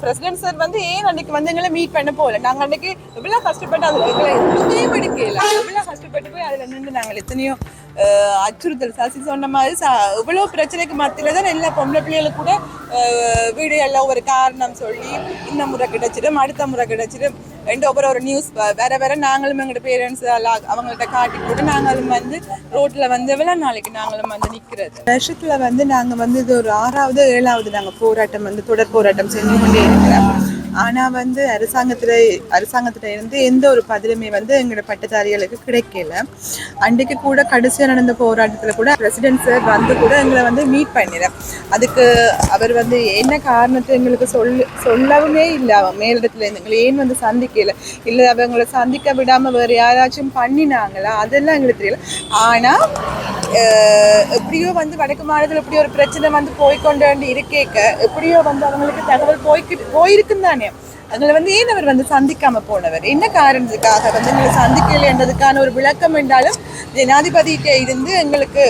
President sir வந்து ஏன் அன்னைக்கு வந்து எங்களை மீட் பண்ண போகல? நாங்க அன்னைக்கு எவ்வளோ கஷ்டப்பட்டு அதில் எங்களை எதுவுமே எடுக்கல எவ்வளோ கஷ்டப்பட்டு போய் அதுல நின்று நாங்கள் எத்தனையோ அச்சுறுத்தல். சசி சொன்ன மாதிரி ச- இவ்வளோ பிரச்சனைக்கு மத்தியில் தான் எல்லா பொம்பளை பிள்ளைகளுக்கு கூட வீடு எல்லாம் ஒரு காரணம் சொல்லி இந்த முறை கிடச்சிடும் அடுத்த முறை கிடச்சிடும் ரெண்டு ஒவ்வொரு ஒரு நியூஸ் வேற வேற நாங்களும் எங்களோட பேரண்ட்ஸ் எல்லாம் அவங்கள்ட்ட காட்டி போட்டு நாங்களும் வந்து ரோட்டில் வந்து எவ்வளோ நாளைக்கு நாங்களும் வந்து நிற்கிறது வருஷத்தில் வந்து நாங்கள் வந்து இது ஒரு ஆறாவது ஏழாவது நாங்கள் போராட்டம் வந்து தொடர் போராட்டம் செஞ்சு கொண்டே இருக்கிறோம். ஆனால் வந்து அரசாங்கத்தில் அரசாங்கத்தில் இருந்து எந்த ஒரு பதிலுமே வந்து எங்களோட பட்டதாரிகளுக்கு கிடைக்கல. அன்றைக்கு கூட கடைசியாக நடந்த போராட்டத்தில் கூட பிரசிடென்ட் சார் வந்து கூட எங்களை வந்து மீட் பண்ணிடுறேன் அதுக்கு அவர் வந்து என்ன காரணத்தை எங்களுக்கு சொல்லு சொல்லவுமே இல்லை. அவன் மேலிடத்துல இருந்து எங்களை ஏன் வந்து சந்திக்கல? இல்லை அவங்களை சந்திக்க விடாமல் வேறு யாராச்சும் பண்ணினாங்களா? அதெல்லாம் எங்களுக்கு தெரியல. ஆனால் எப்படியோ வந்து வடக்கு மாநிலத்தில் இப்படி ஒரு பிரச்சனை வந்து போய்க்கொண்டு இருக்கேக்க எப்படியோ வந்து அவங்களுக்கு தகவல் போய்க்கிட்டு போயிருக்குன்னு தானே. அதில் வந்து ஏன் அவர் வந்து சந்திக்காம போனவர்? என்ன காரணத்துக்காக வந்து எங்களை சந்திக்கலை என்றதுக்கான ஒரு விளக்கம் என்றாலும் ஜனாதிபதிகிட்ட இருந்து எங்களுக்கு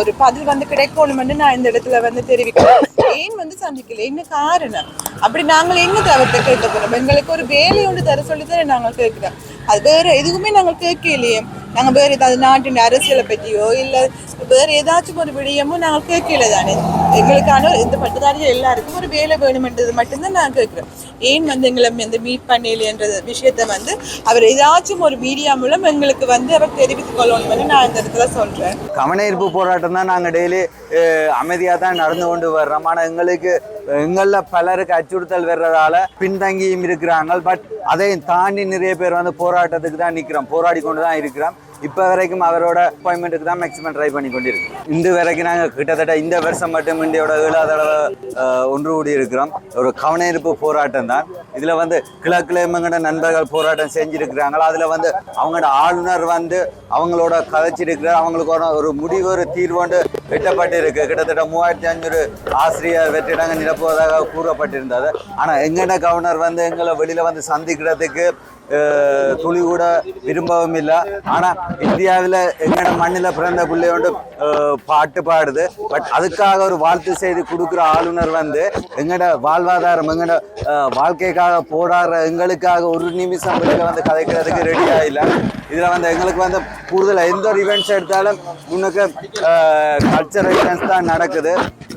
ஒரு பதில் வந்து கிடைக்கணும்னு நான் இந்த இடத்துல வந்து தெரிவிக்கிறேன். ஏன் வந்து சந்திக்கல? என்ன காரணம்? அப்படி நாங்கள் என்ன தவிர்த்து கேட்க போறோம்? எங்களுக்கு ஒரு வேலை ஒன்று தர சொல்லி தானே நாங்கள் கேட்கிறோம். அது வேற எதுவுமே நாங்கள் கேட்கலையே. நாங்கள் வேறு ஏதாவது நாட்டின் அரசியலை பற்றியோ இல்லை வேறு ஏதாச்சும் ஒரு விடயமும் நாங்கள் கேட்கல தானே. எங்களுக்கான இந்த பட்டதாரிகள் எல்லாருக்கும் ஒரு வேலை வேணுமென்றது மட்டும்தான் நான் கேட்குறோம் ஏன் வந்து எங்களை வந்து மீட் பண்ணலைன்றது விஷயத்தை வந்து அவர் ஏதாச்சும் ஒரு மீடியா மூலம் எங்களுக்கு வந்து அவர் தெரிவித்துக் கொள்ளணும்னு நான் இந்த இடத்துல சொல்கிறேன் கவனஈர்ப்பு போராட்டம் தான் நாங்கள் டெய்லி அமைதியாக தான் நடந்து கொண்டு வர்றோம். ஆனால் எங்களுக்கு எங்களில் பலருக்கு அச்சுறுத்தல் வர்றதால பின்தங்கியும் இருக்கிறாங்க. பட் அதையும் தாண்டி நிறைய பேர் வந்து போராட்டத்துக்கு தான் நிற்கிறோம் போராடி கொண்டு தான் இருக்கிறோம். இப்போ வரைக்கும் அவரோட அப்பாயின்மெண்ட்டுக்கு தான் மேக்ஸிமம் ட்ரை பண்ணி கொண்டிருக்கோம் இந்த வரைக்கும் நாங்கள் கிட்டத்தட்ட இந்த வருஷம் மட்டும் இந்தியோட ஏழாவது தடவை ஒன்று கூடி இருக்கிறோம். ஒரு கவனஈர்ப்பு போராட்டம் தான். இதில் வந்து கிழக்குல நண்பர்கள் போராட்டம் செஞ்சுருக்கிறாங்களோ? அதில் வந்து அவங்களோட ஆளுநர் வந்து அவங்களோட கதைச்சிருக்கிறார். அவங்களுக்கு ஒரு ஒரு முடிவு ஒரு தீர்வுண்டு வெட்டப்பட்டிருக்கு. கிட்டத்தட்ட மூவாயிரத்தி ஐநூறு ஆசிரியர் வெற்றிடங்கள் நிரப்புவதாக கூறப்பட்டிருந்தது. ஆனால் எங்கட கவர்னர் வந்து எங்களை வெளியில் வந்து சந்திக்கிறதுக்கு துளி கூட விரும்பவும் இல்லை. ஆனால் இந்தியாவில் எங்கட மண்ணில் பிறந்த பிள்ளையோண்டு அஹ், பாட்டு பாடுது. பட் அதுக்காக ஒரு வாழ்த்து செய்து கொடுக்குற ஆளுநர் வந்து எங்கட வாழ்வாதாரம் எங்கட வாழ்க்கைக்காக போராடுற எங்களுக்காக ஒரு நிமிஷம் வெளியில் வந்து கதைக்கிறதுக்கு ரெடியாக இல்லை இதில் வந்து எங்களுக்கு வந்து கூடுதல் எந்த ஒரு ஈவெண்ட்ஸ் எடுத்தாலும் முன்னுக்கு கல்ச்சர் ஈவெண்ட்ஸ் தான் நடக்குது.